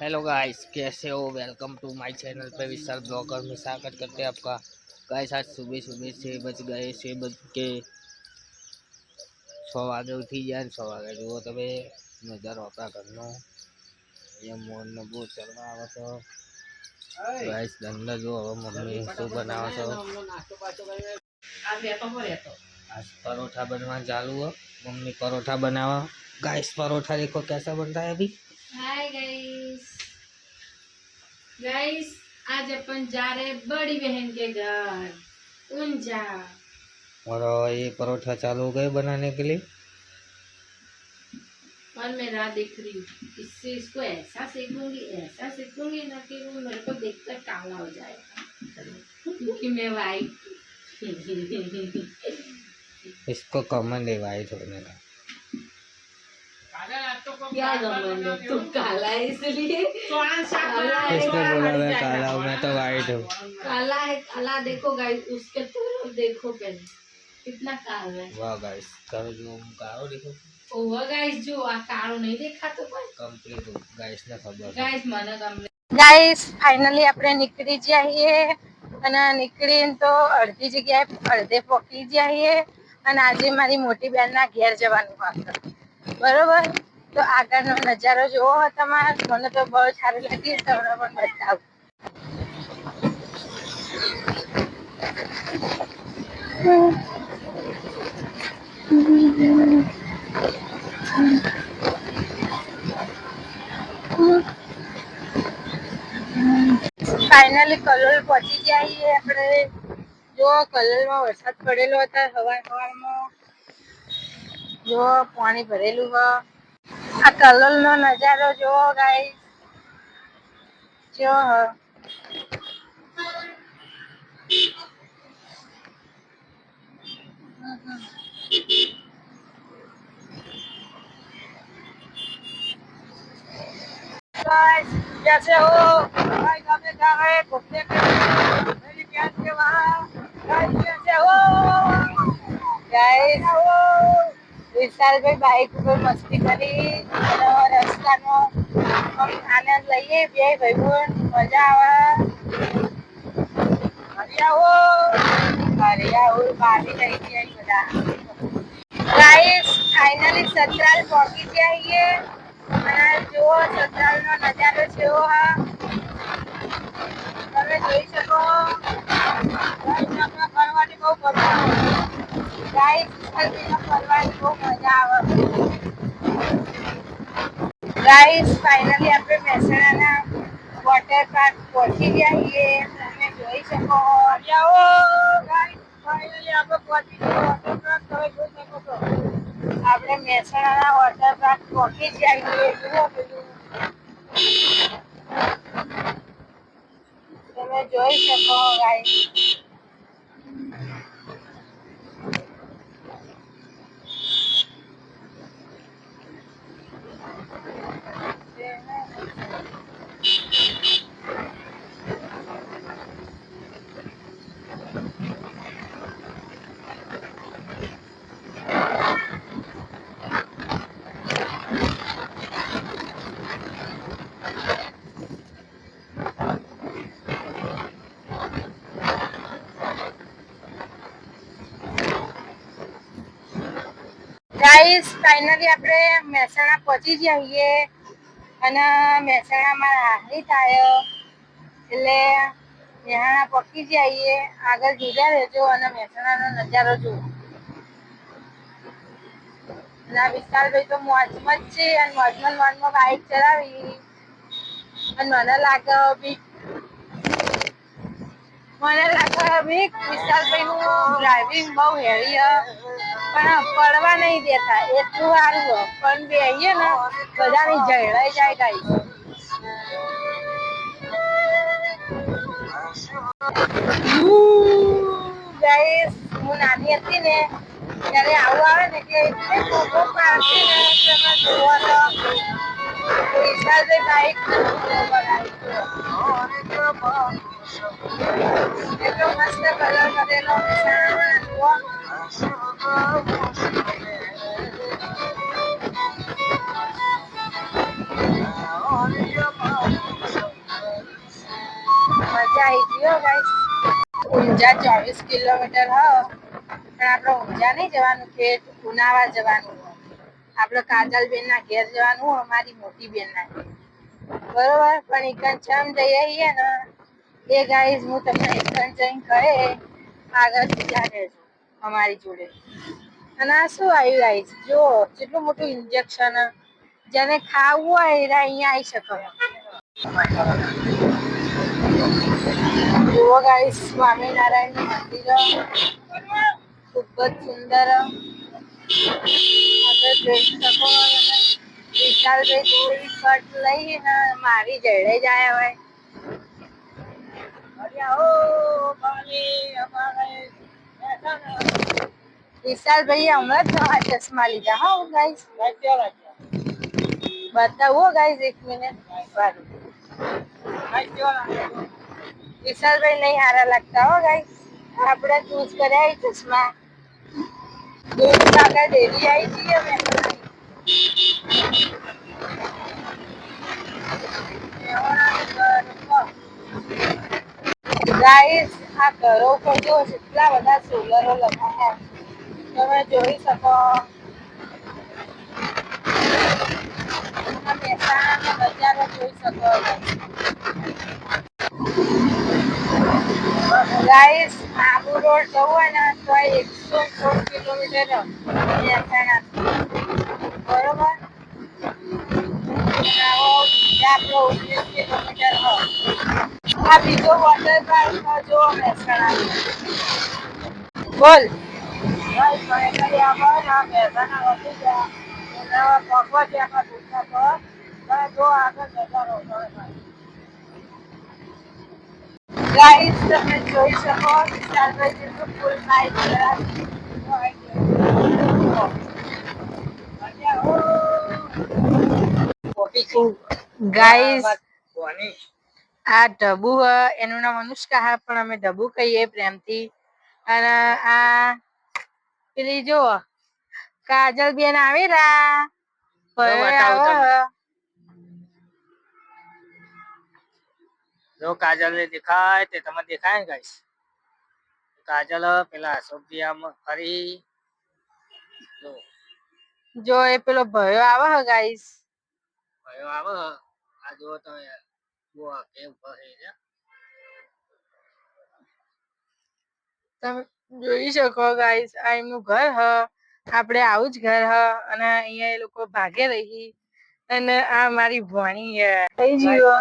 Hello guys कैसे हो welcome to my channel पे विशाल ब्लॉगर में स्वागत करते हैं आपका गाइस आज सुबह सुबह छः बज गए छः बज के છ વાગે ઉઠી ગયા ને છ વાગે જુઓ તમે નજારો આપણા ઘરનો અહીંયા મોરને બહુ ચડવા આવે છો ગાઈસ ધંધો જુઓ હવે મમ્મી શું બનાવે છો आज परोठा बनवाना चालू है मम्मी परोठा बनावा गाइस परोठा देखो कैसा बनता है अभी हाय गाइस गाइस आज अपन जा रहे बड़ी बहन के घर ऊँचा और ये परोठा चालू हो गए बनाने के लिए। और मैं राह देख रही हूँ इससे इसको ऐसा सेकूँगी ऐसा सेकूँगी ना कि वो मेरे को देखकर काला हो जाएगा। क्योंकि मैं वाइट इसको कॉमन है वाइट होने का। काला है काला मैं तो वाइट हूँ। काला है काला देखो गाइस उसके तो देखो पहले। कितना काला है। वाह गाइस कारो जो कारो देखो ઓવા ગાઈસ જો આ કાળો નહીં દેખાતો પણ કમ્પ્લીટ ગાઈસ ને ખબર ગાઈસ મને કમ્પ્લીટ ગાઈસ ફાઇનલી આપણે નીકળી જઈએ અને નીકળીને તો અડધી જગ્યાએ અડધે પહોંચી જઈએ અને આજે મારી મોટી બહેનના ઘેર જવાનું હતું. બરોબર? તો આગળનો નજારો જોવો હોય તમારે, મને તો બહુ સારું લાગ્યું તમને પણ બતાવું. ફાઇનલી કલોલ પહોંચી જઈએ આપણે. જો કલોલમાં વરસાદ પડેલો હતો હવાર હવારમાં જો પાણી ભરેલું હ આ કલોલનો નજારો જોવો ગાઈ જો હ गाइस कैसे हो गाइस हमें जा रहे हैं घूमने के लिए मेरी बहन के वहाँ गाइस कैसे हो ગાઈસ વિશાલભાઈ બાઈક ઉપર મસ્તી કરી રસ્તાનો આનંદ લઈએ, બે ભાઈબંધ મજા આવે. હરિયાઓ હરિયાઓ બારી લઈ ગયા બધા. ગાઈસ ફાઇનલી સતરાલ પહોંચી જઈએ અને જુઓ સતરાલનો નજારો છે હા. તમે જોઈ શકો. ફરવાની બહુ આવે ગાઈસ ફાઇનલી આપણે મહેસાણાના વોટર પાર્ક પહોંચી ગયા છીએ. તમે જોઈ શકો આવો ગાઈસ ફાઇનલી આપણે પહોંચી ગયા. વોટર પાર્ક તમે જોઈ શકો છો. આપણે મહેસાણાના વોટર પાર્ક પહોંચી ગયા છીએ. જુઓ પેલું તમે જોઈ શકો ગાઈસ ગાઈસ ફાઇનલી આપણે મહેસાણા પહોંચી જઈએ અને મહેસાણામાં હારી થાય. એટલે મહેસાણા પહોંચી જઈએ આગળ જોતા રહેજો અને મહેસાણાનો નજારો જુઓ. ના, વિશાલભાઈ તો મોજમાં જ છે અને મોજમાં મોજમાં બાઇક ચલાવી. અને મને લાગે બીક મને લાગે બીક વિશાલભાઈ નું ડ્રાઇવિંગ બહુ હેવી છે પડવા નહીં દેતા, એટલું સારું પણ બેહીએ ને, બધાની જળાઈ જાય ગાઈ ગાઈસ, હું હતી ને, ત્યારે આવું આવે ને કે તો મસ્ત કલર કરેલો ઊંઝા ચોવીસ કિલોમીટર હો. પણ આપણે ઊંઝા નહીં જવાનું, કે ઉનાવા જવાનું આપણે આપણે કાજલબેનના ઘેર જવાનું હોય, અમારી મોટી બેનના બરોબર? પણ એકન છમ જઈએ છીએ ને, એ ગાઈઝ હું તમને એકન જઈને કહે આગળ બીજા રહેજો. અમારી જોડે. અને આ શું આવ્યું ગાઈસ જો કેટલું મોટું ઇન્જેક્શન જેને ખાવું હોય એને અહીંયા આવી શકો. જુઓ ગાઈસ સ્વામિનારાયણનું મંદિર. ખૂબ જ સુંદર. આપણે જોઈ શકો. વિશાલભાઈ થોડી કટ લઈને મારી જડે જાય હવે વિશાલભાઈ હમણાં જ ચશ્મા લીધા. હા ગાઈસ બતાવો ગાઈસ એક મિનિટ. વિશાલભાઈ નહીં હારા લાગતા, હો ગાઈસ આપણે ચૂઝ કર્યા ચશ્મા. દૂધ સાગર ડેરી આવી છીએ અમે ગાઈસ આ ઘરો પર જો કેટલા બધા સોલરો લગાવ્યા છે. તમે જોઈ શકો. મહેસાણાનો બજારો જોઈ શકો ગાઈસ આબુ રોડ જવું હોય ને, તો એકસો સોળ કિલોમીટર મહેસાણા બરોબર? આપણો ઓગણીસ કિલોમીટર હોય આ બીજો વોટર પાર્ક જો મહેસાણા બોલ. ગાઈસ તમે જોઈ શકો વિશાલભાઈ જેટલું ફૂલ ગાઈસ આ ઢબુ હ એનું નામ અનુષ્કા હા પણ અમે ઢબુ કહીએ પ્રેમથી. અને આ પેલી જો કાજલ બેન આવે રા જો કાજલ ને દેખાય તે તમને દેખાય ને ગાઈસ? કાજલ પેલા અશોકજી ફરી. જો. જો એ પેલો ભયો આવે હ ગાઈસ. ભયો આવે આ જો તમે બહુ આ કેમ કહે છે? તમે જોઈ શકો ગાઈસ આ એમનું ઘર હ આપણે આવું જ ઘર હ અને અહીંયા એ લોકો ભાગે રહી અને આ મારી ભણી હે થઈ જીવો.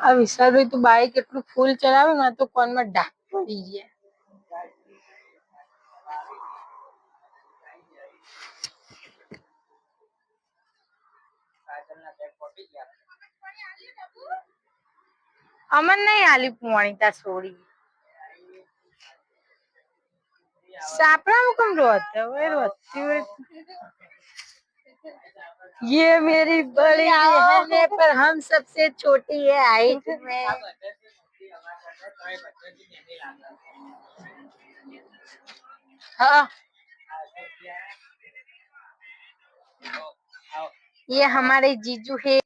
આ વિશાલભાઈ તો બાઈક એટલું ફૂલ ચલાવે ને તો કોનમાં ડાક પડી ગયા અમન નહીં આલી પોણી તા છોડી સાપડા મુકમ रोते हुए रोती हुई ये मेरी बड़ी बहन है पर हम सबसे छोटी है हाइट में हाँ ये हमारे जीजू है